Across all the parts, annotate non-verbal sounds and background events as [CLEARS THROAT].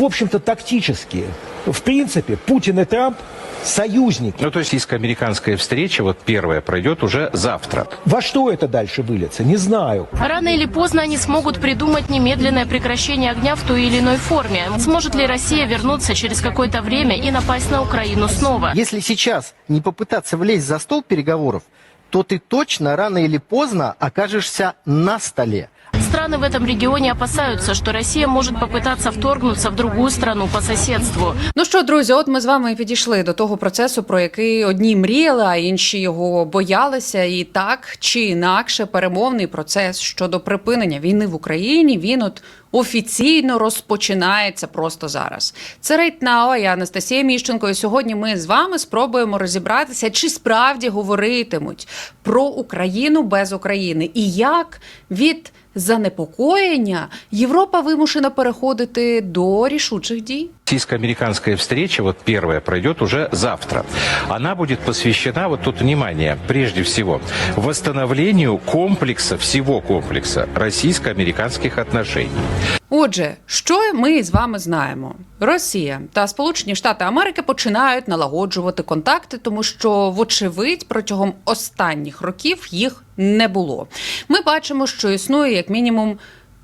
в общем-то, тактические. В принципе, Путин и Трамп союзники. Ну, то есть российско-американская встреча, вот первая, пройдет уже завтра. Во что это дальше выльется, не знаю. Рано или поздно они смогут придумать немедленное прекращение огня в той или иной форме. Сможет ли Россия вернуться через какое-то время и напасть на Украину снова? Если сейчас не попытаться влезть за стол переговоров, то ты точно рано или поздно окажешься на столе. Страны в этом регионе опасаются, что Россия может попытаться вторгнуться в другую страну по соседству. Ну що, друзі, от ми з вами і підійшли до того процесу, про який одні мріяли, а інші його боялися. І так чи інакше, перемовний процес щодо припинення війни в Україні він от офіційно розпочинається просто зараз. Це Рейт Нау, я Анастасія Міщенко. І сьогодні ми з вами спробуємо розібратися, чи справді говоритимуть про Україну без України, і як від занепокоєння Європа вимушена переходити до рішучих дій. Российско-американская встреча, вот первая, пройдет уже завтра. Она будет посвящена, вот тут внимание, прежде всего, восстановлению комплекса, всего комплекса российско-американских отношений. Отже, що ми з вами знаємо? Росія та Сполучені Штати Америки починають налагоджувати контакти, тому що, вочевидь, протягом останніх років їх не було. Ми бачимо, що існує як мінімум.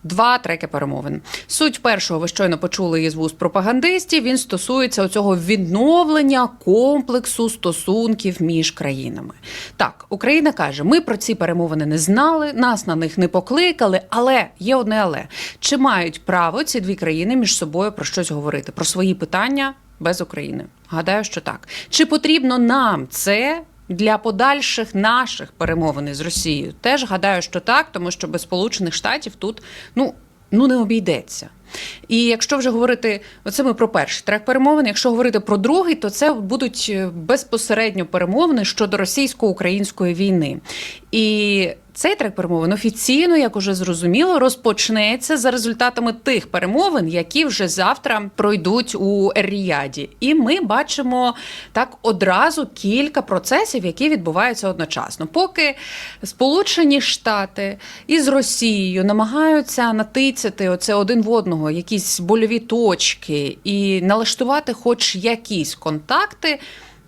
Два треки перемовин. Суть першого ви щойно почули із вуст пропагандистів. Він стосується оцього відновлення комплексу стосунків між країнами. Так, Україна каже: ми про ці перемовини не знали, нас на них не покликали. Але є одне але чи мають право ці дві країни між собою про щось говорити? Про свої питання без України? Гадаю, що так. Чи потрібно нам це? Для подальших наших перемовин з Росією теж гадаю, що так, тому що без Сполучених Штатів тут ну, ну не обійдеться. І якщо вже говорити, оце ми про перший трек перемовин. Якщо говорити про другий, то це будуть е, безпосередньо перемовини щодо російсько-української війни. І цей трек перемовин офіційно, як уже зрозуміло, розпочнеться за результатами тих перемовин, які вже завтра пройдуть у Ріаді. І ми бачимо так одразу кілька процесів, які відбуваються одночасно. Поки Сполучені Штати із Росією намагаються натицяти оце один в одного якісь больові точки і налаштувати, хоч якісь контакти.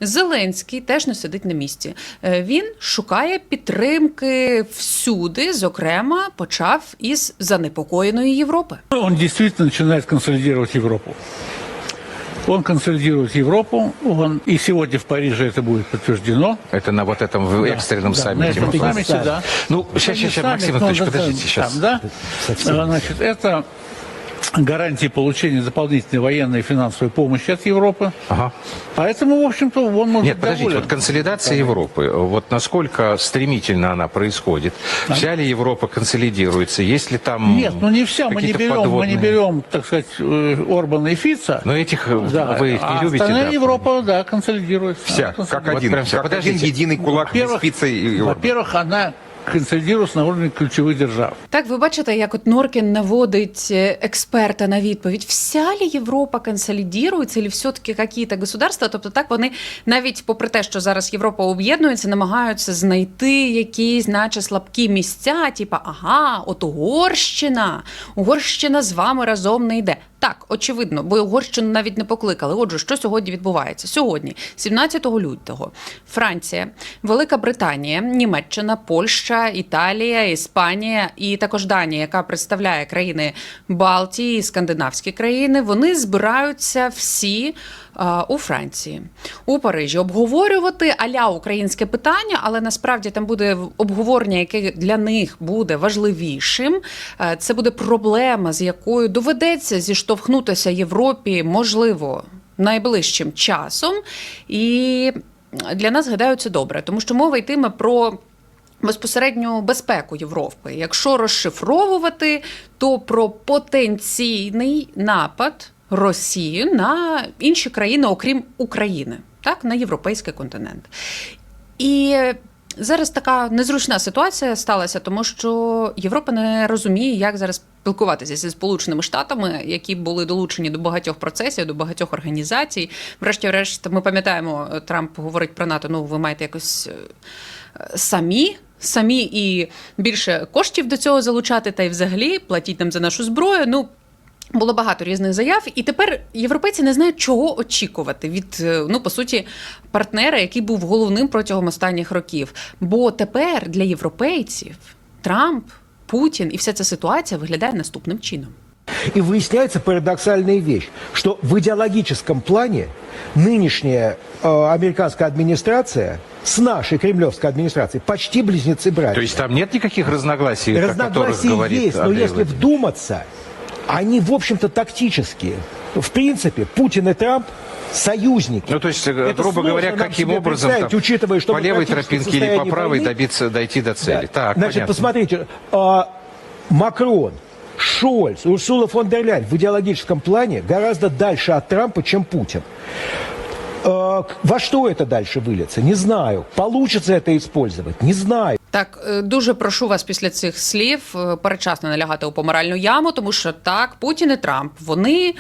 Зеленський теж не сидить на місці. Е, Він шукає підтримки всюди. Зокрема, почав із занепокоєної Європи. Он действительно начинает консолидировать Европу. Он консолидирует Европу, он, и сегодня в Париже это будет подтверждено. Это на вот этом в экстренном Да, саммите. На мы этом знаем. саммите, да. Ну, сейчас, Это не сейчас, сейчас, саммит, Максим но Анатольевич, он подождите, там, сейчас. да? Совсем. А, Значит, это гарантии получения дополнительной военной и финансовой помощи от Европы. Ага. Поэтому, в общем-то, он может Нет, подождите, доволен. вот консолидация Европы, вот насколько стремительно она происходит? Вся ли Европа консолидируется? Есть ли там Нет, ну не вся, мы не берем, мы не подводные- берем, так сказать, э, Орбана и Фица. Но этих э, Да, вы их не а любите, остальная да? Европа, да, консолидируется. Вся, Она как Вот один, прям вся. как один единый кулак без Во-первых, спицы и Орбана. во-первых, она консолидируется на уровне ключевых держав. Так, ви бачите, як от Норкін наводить е, експерта на відповідь: вся ли Європа консолідірується, чи все-таки якісь государства? Тобто, так вони навіть попри те, що зараз Європа об'єднується, намагаються знайти якісь, наче слабкі місця, типа ага, от Угорщина, Угорщина з вами разом не йде. Так, очевидно, бо Угорщину навіть не покликали. Отже, що сьогодні відбувається? Сьогодні, 17 лютого, Франція, Велика Британія, Німеччина, Польща, Італія, Іспанія і також Данія, яка представляє країни Балтії, і скандинавські країни, вони збираються всі у Франції, у Парижі, обговорювати аля українське питання, але насправді там буде обговорення, яке для них буде важливішим. Е, Це буде проблема, з якою доведеться зіштовхнутися Європі, можливо, найближчим часом. І для нас гадаю, це добре, тому що мова йтиме про. Безпосередню безпеку Європи. Якщо розшифровувати, то про потенційний напад Росії на інші країни, окрім України, так, на європейський континент. І зараз така незручна ситуація сталася, тому що Європа не розуміє, як зараз спілкуватися зі Сполученими Штатами, які були долучені до багатьох процесів, до багатьох організацій. Врешті-решт, ми пам'ятаємо, Трамп говорить про НАТО. Ну, ви маєте якось е, самі. Самі і більше коштів до цього залучати, та й взагалі платіть нам за нашу зброю. Ну Було багато різних заяв, і тепер європейці не знають, чого очікувати від е, ну по суті партнера, який був головним протягом останніх років. Бо тепер для європейців Трамп, Путін і вся ця ситуація виглядає наступним чином. И выясняется парадоксальная вещь, что в идеологическом плане нынешняя э, американская администрация с нашей кремлевской администрацией почти близнецы-братья. То есть там нет никаких разногласий, о которых Разногласия говорит есть, но Андрей если Владимирович? вдуматься, они, в общем-то, тактические. В принципе, Путин и Трамп союзники. Ну, то есть, э, Это грубо говоря, каким образом там, учитывая, что по левой тропинке или по правой войны. добиться, дойти до цели. Да. Так, Значит, понятно. посмотрите, а, Макрон, Шольц, Урсула фон дер Ляйен в идеологическом плане гораздо дальше от Трампа, чем Путин. А, Во что это дальше выльется? Не знаю. Получится это использовать? Не знаю. Так, е, дуже прошу вас після цих слів е, передчасно налягати у помиральну яму, тому що так, Путін і Трамп, вони.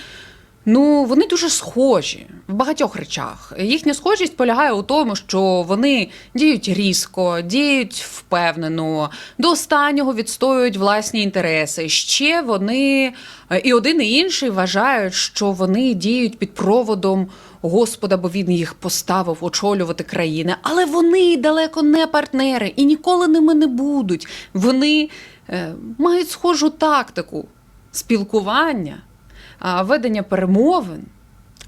Ну, вони дуже схожі в багатьох речах. Їхня схожість полягає у тому, що вони діють різко, діють впевнено, до останнього відстоюють власні інтереси. Ще вони е, і один і інший вважають, що вони діють під проводом Господа, бо він їх поставив очолювати країни. Але вони далеко не партнери і ніколи ними не будуть. Вони е, мають схожу тактику спілкування, ведення перемовин.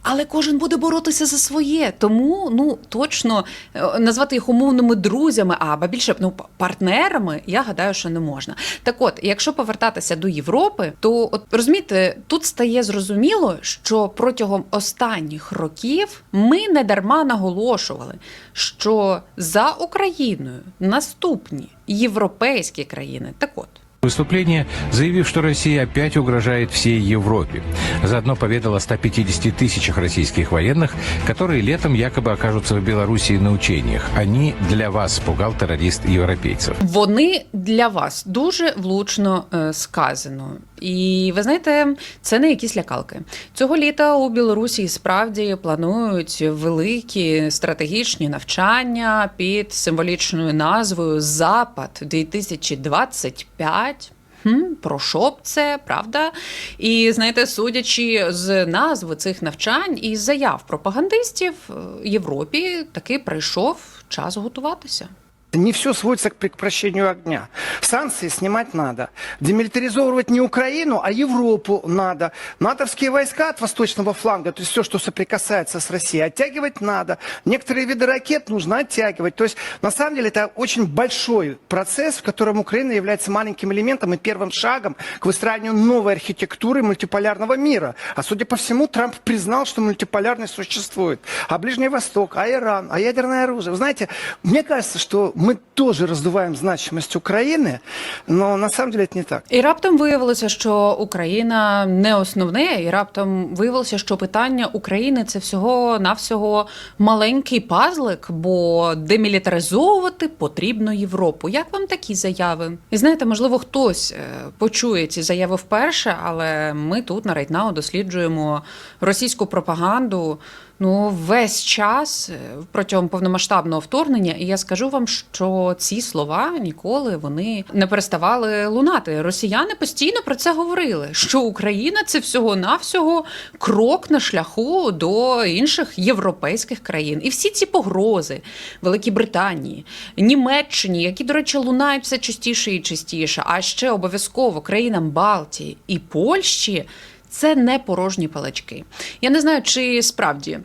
Але кожен буде боротися за своє. Тому ну точно е, назвати їх умовними друзями, або більше ну партнерами, я гадаю, що не можна. Так от, якщо повертатися до Європи, то от розумієте, тут стає зрозуміло, що протягом останніх років ми не дарма наголошували, що за Україною наступні європейські країни. Так от Выступление, заявив, что Россия опять угрожает всей Европе. Заодно поведал о 150 тысячах российских военных, которые летом якобы окажутся в Белоруссии на учениях. Они для вас, пугал террорист европейцев. Вони для вас дуже влучно е, сказано. І ви знаєте, це не якісь лякалки. Цього літа у Білорусі справді планують великі стратегічні навчання під символічною назвою Запад 2025. Хм, про що б це, правда? І знаєте, судячи з назви цих навчань і заяв пропагандистів, е, Європі таки прийшов час готуватися. Не все сводится к прекращению огня. Санкции снимать надо. Демилитаризовывать не Украину, а Европу надо. натовские войска от восточного фланга, то есть все, что соприкасается с Россией, оттягивать надо. Некоторые виды ракет нужно оттягивать. То есть, на самом деле, это очень большой процесс, в котором Украина является маленьким элементом и первым шагом к выстраиванию новой архитектуры мультиполярного мира. А судя по всему, Трамп признал, что мультиполярность существует. А Ближний Восток, а Иран, а ядерное оружие. Вы знаете, мне кажется, что мы тоже раздуваем значимость Украины, но на самом деле это не так. І раптом виявилося, що Україна не основне, і раптом виявилося, що питання України це всього навсього маленький пазлик, бо демілітаризовувати потрібно Європу. Як вам такі заяви? І знаєте, можливо, хтось е, почує ці заяви вперше, але ми тут на Райтнау досліджуємо російську пропаганду. Ну, весь час е, протягом повномасштабного вторгнення, і я скажу вам, що ці слова ніколи вони не переставали лунати. Росіяни постійно про це говорили. Що Україна це всього навсього крок на шляху до інших європейських країн. І всі ці погрози Великій Британії, Німеччині, які, до речі, лунають все частіше і частіше, а ще обов'язково країнам Балтії і Польщі Це не порожні палачки. Я не знаю, чи справді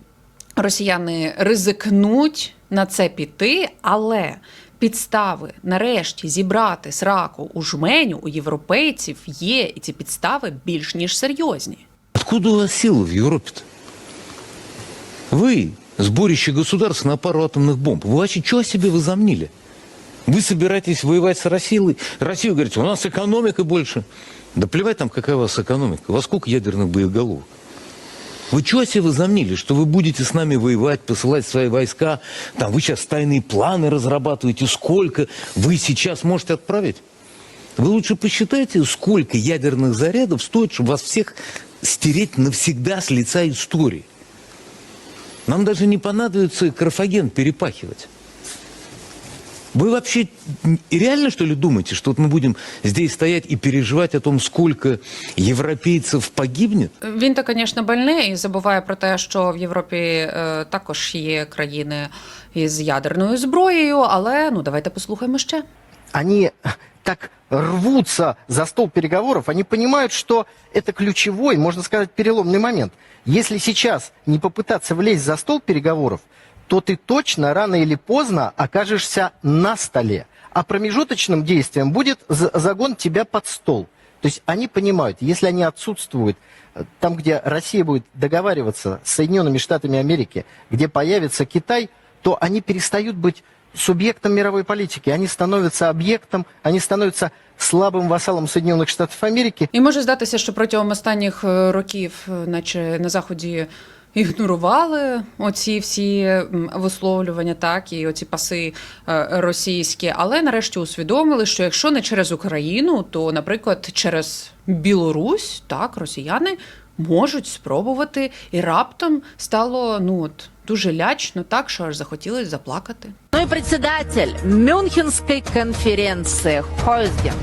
росіяни ризикнуть на це піти, але підстави нарешті зібрати сраку у жменю у європейців є, і ці підстави більш ніж серйозні. Откуда у вас силы в Европе-то? Вы, сборище государств на пару атомных бомб, вы вообще что о себе возомнили? Вы собираетесь воевать с Россией? Россию говорите, у нас экономика больше. Да плевать там, какая у вас экономика. Вас сколько ядерных боеголовок? Вы что о себе возомнили, что вы будете с нами воевать, посылать свои войска? Там вы сейчас тайные планы разрабатываете, сколько вы сейчас можете отправить? Вы лучше посчитайте, сколько ядерных зарядов стоит, чтобы вас всех стереть навсегда с лица истории. Нам даже не понадобится Карфаген перепахивать. Вы вообще м, реально, что ли, думаете, что вот мы будем здесь стоять и переживать о том, сколько европейцев погибнет? Він то, звісно, больний і забуває про те, що в Європі е, також є країни із ядерною зброєю. Але ну давайте послухаємо ще. Они так рвутся за стол переговоров, они понимают, что это ключевой, можно сказать, переломный момент. Если сейчас не попытаться влезть за стол переговоров, то ты точно рано или поздно окажешься на столе. А промежуточным действием будет за- загон тебя под стол. То есть они понимают, если они отсутствуют э, там, где Россия будет договариваться с Соединенными Штатами Америки, где появится Китай, то они перестают быть субъектом мировой политики. Они становятся объектом, они становятся слабым вассалом Соединенных Штатов Америки. І може здатися, що протягом останніх е, років, е, наче на заході. Ігнорували оці всі висловлювання, так і оці паси е, російські, але нарешті усвідомили, що якщо не через Україну, то, наприклад, через Білорусь, так, росіяни можуть спробувати, і раптом стало ну от дуже лячно, так що аж захотілося заплакати. Ну и председатель Мюнхенской конференции Хойзген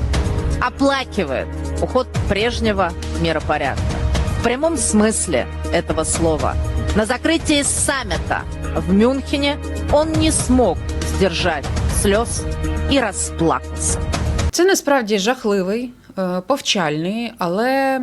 оплакивает уход прежнего миропорядка. В прямом смысле этого слова. На закрытии саммита в Мюнхене он не смог сдержать слез и расплакался. Це насправді жахливий, повчальний, але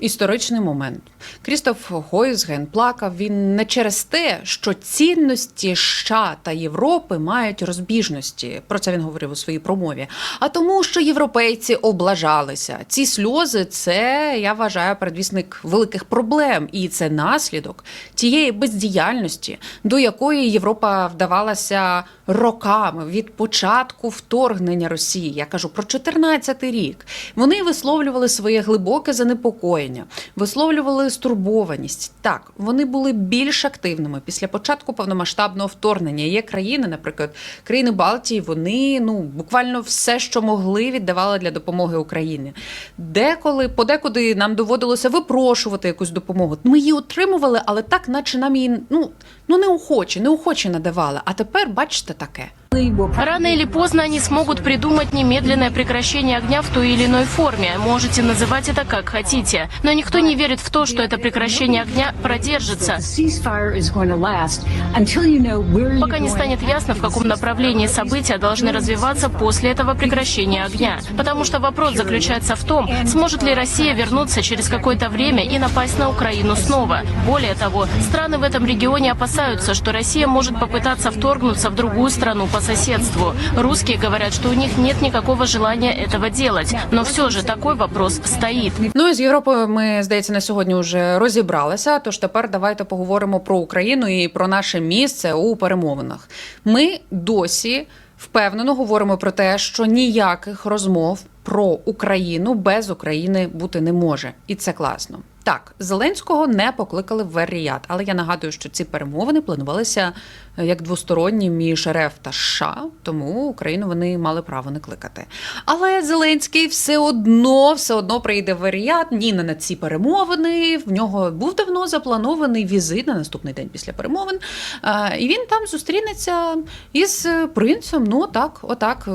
історичний момент. Крістоф Гойзген плакав він не через те, що цінності США та Європи мають розбіжності. Про це він говорив у своїй промові. А тому, що європейці облажалися. Ці сльози це я вважаю передвісник великих проблем, і це наслідок тієї бездіяльності, до якої Європа вдавалася роками від початку вторгнення Росії. Я кажу про 14-й рік. Вони висловлювали своє глибоке занепокоєння, висловлювали стурбованість. Так, вони були більш активними після початку повномасштабного вторгнення. Є країни, наприклад, країни Балтії, вони ну буквально все, що могли, віддавали для допомоги Україні. Деколи, подекуди нам доводилося випрошувати якусь допомогу. Ми її отримували, але так, наче нам її ну, ну неохоче, неохоче надавали. А тепер бачите таке. Рано или поздно они смогут придумать немедленное прекращение огня в той или иной форме. Можете называть это как хотите. Но никто не верит в то, что это прекращение огня продержится. Пока не станет ясно, в каком направлении события должны развиваться после этого прекращения огня. Потому что вопрос заключается в том, сможет ли Россия вернуться через какое-то время и напасть на Украину снова. Более того, страны в этом регионе опасаются, что Россия может попытаться вторгнуться в другую страну по соседству. Русские говорят, что у них нет никакого желания этого делать. Но все же такой вопрос стоит. Ну і з Європою ми, здається, на сьогодні вже розібралися. Тож тепер давайте поговоримо про Україну і про наше місце у перемовинах. Ми досі впевнено говоримо про те, що ніяких розмов про Україну без України бути не може, і це класно. Так, Зеленського не покликали в Вер-Ріяд, але я нагадую, що ці перемовини планувалися як двосторонні між РФ та США, тому Україну вони мали право не кликати. Але Зеленський все одно, все одно прийде в Вер-Ріяд, ні не на ці перемовини. В нього був давно запланований візит на наступний день після перемовин. І він там зустрінеться із принцем. Ну так, отак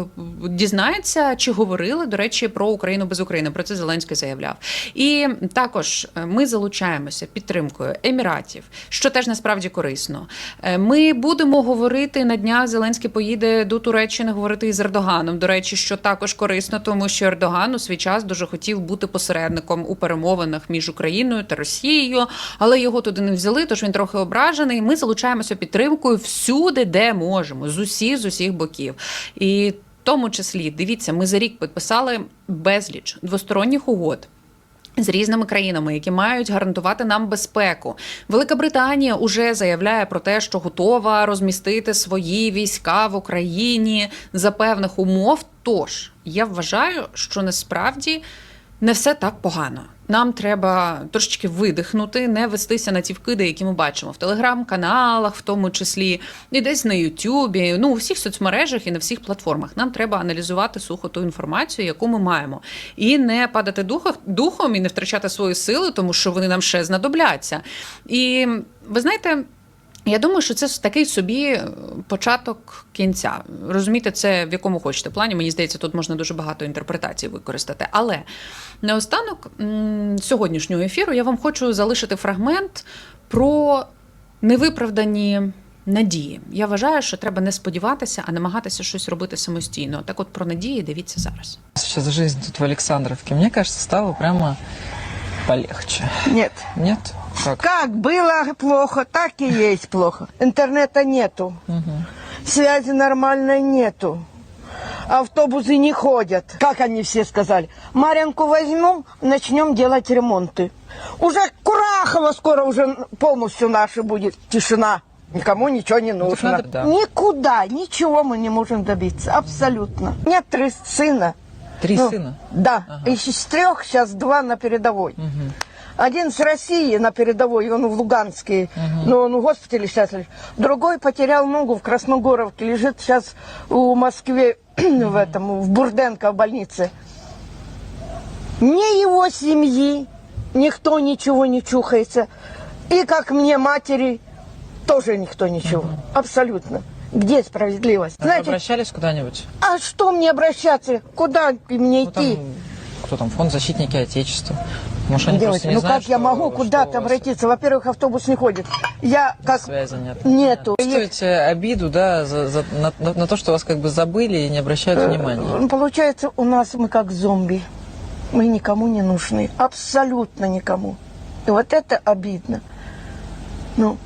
дізнається, чи говорили, до речі, про Україну без України. Про це Зеленський заявляв. І також е, ми залучаємося підтримкою Еміратів, що теж насправді корисно. Е, Ми будемо говорити на днях. Зеленський поїде до Туреччини говорити із Ердоганом. До речі, що також корисно, тому що Ердоган у свій час дуже хотів бути посередником у перемовинах між Україною та Росією, але його туди не взяли, тож він трохи ображений. Ми залучаємося підтримкою всюди, де можемо, з усіх з усіх боків. І в тому числі дивіться, ми за рік підписали безліч двосторонніх угод. З різними країнами, які мають гарантувати нам безпеку, Велика Британія уже заявляє про те, що готова розмістити свої війська в Україні за певних умов. Тож я вважаю, що насправді не все так погано. Нам треба трошечки видихнути, не вестися на ті вкиди, які ми бачимо в телеграм-каналах, в тому числі, і десь на Ютубі, ну у всіх соцмережах і на всіх платформах. Нам треба аналізувати сухо ту інформацію, яку ми маємо, і не падати духом, і не втрачати свої сили, тому що вони нам ще знадобляться. І ви знаєте. Я думаю, що це такий собі е, початок кінця. Розумієте, це в якому хочете плані. Мені здається, тут можна дуже багато інтерпретацій використати. Але наостанок сьогоднішнього ефіру я вам хочу залишити фрагмент про невиправдані надії. Я вважаю, що треба не сподіватися, а намагатися щось робити самостійно. Так, от про надії дивіться зараз. Сейчас жизнь тут в Александровке, мне кажется, стало прямо полегче. Нет. Нет? Как? Как было плохо, так и есть плохо. Интернета нету. Связи нормальной нету. Автобусы не ходят. Как они все сказали? Марянку возьмем, начнем делать ремонты. Уже Курахово скоро уже полностью наша будет. Тишина. Никому ничего не нужно. надо, да. Никуда, ничего мы не можем добиться. Абсолютно. У меня три сына. Три Ну, сына? Да. Ага. Из трех сейчас два на передовой. Один с России на передовой, он в Луганске, но он в госпитале сейчас лежит. Другой потерял ногу в Красногоровке, лежит сейчас в Москве, [CLEARS THROAT] в этом, в Бурденко в больнице. Ни его семьи, никто ничего не чухается. И как мне матери, тоже никто ничего. Абсолютно. Где справедливость? Знаете, обращались куда-нибудь? а что мне обращаться? Куда мне Ну, идти? там, кто там, фонд защитники Отечества? Может, они просто Девочка, не ну знают, как я что- могу что у куда-то вас обратиться? Во-первых, автобус не ходит. Я как... Связи нет. Нету. Чувствуете обиду, да, за, за- на, на- на то, что вас как бы забыли и не обращают внимания? Ну, Получается, у нас мы как зомби. Мы никому не нужны. Абсолютно никому. И вот это обидно. Ну,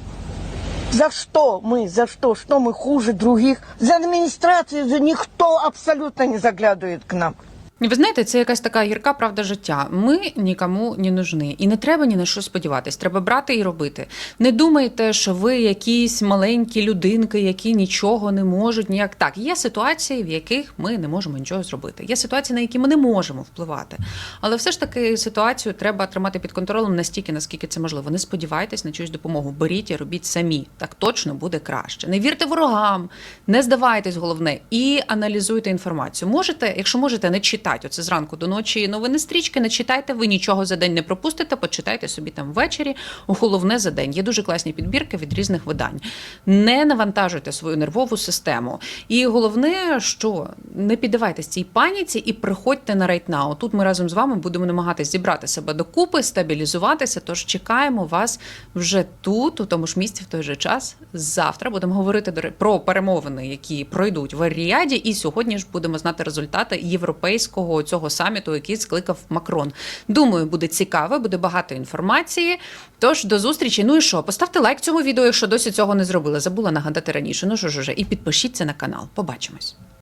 за что мы, за что, что мы хуже других? За администрацию, за никто абсолютно не заглядывает к нам. Ви знаєте, це якась така гірка правда життя. Ми нікому не нужні. І не треба ні на що сподіватись. Треба брати і робити. Не думайте, що ви якісь маленькі людинки, які нічого не можуть ніяк. Так, є ситуації, в яких ми не можемо нічого зробити. Є ситуації, на які ми не можемо впливати. Але все ж таки ситуацію треба тримати під контролем настільки, наскільки це можливо. Не сподівайтесь на чиюсь допомогу. Беріть і робіть самі. Так точно буде краще. Не вірте ворогам, не здавайтесь, головне, і аналізуйте інформацію. Можете, якщо можете, не читати оце зранку до ночі новини стрічки, не читайте, ви нічого за день не пропустите, почитайте собі там ввечері. Головне за день. Є дуже класні підбірки від різних видань. Не навантажуйте свою нервову систему. І головне, що не піддавайтесь цій паніці і приходьте на рейтнау. Тут ми разом з вами будемо намагатися зібрати себе докупи, стабілізуватися. Тож чекаємо вас вже тут, у тому ж місці, в той же час. Завтра будемо говорити про перемовини, які пройдуть в Ріаді. І сьогодні ж будемо знати результати європейського цього саміту, який скликав Макрон. Думаю, буде цікаво, буде багато інформації. Тож до зустрічі. Ну і що? Поставте лайк цьому відео, якщо досі цього не зробили. Забула нагадати раніше. Ну що ж уже, і підпишіться на канал. Побачимось.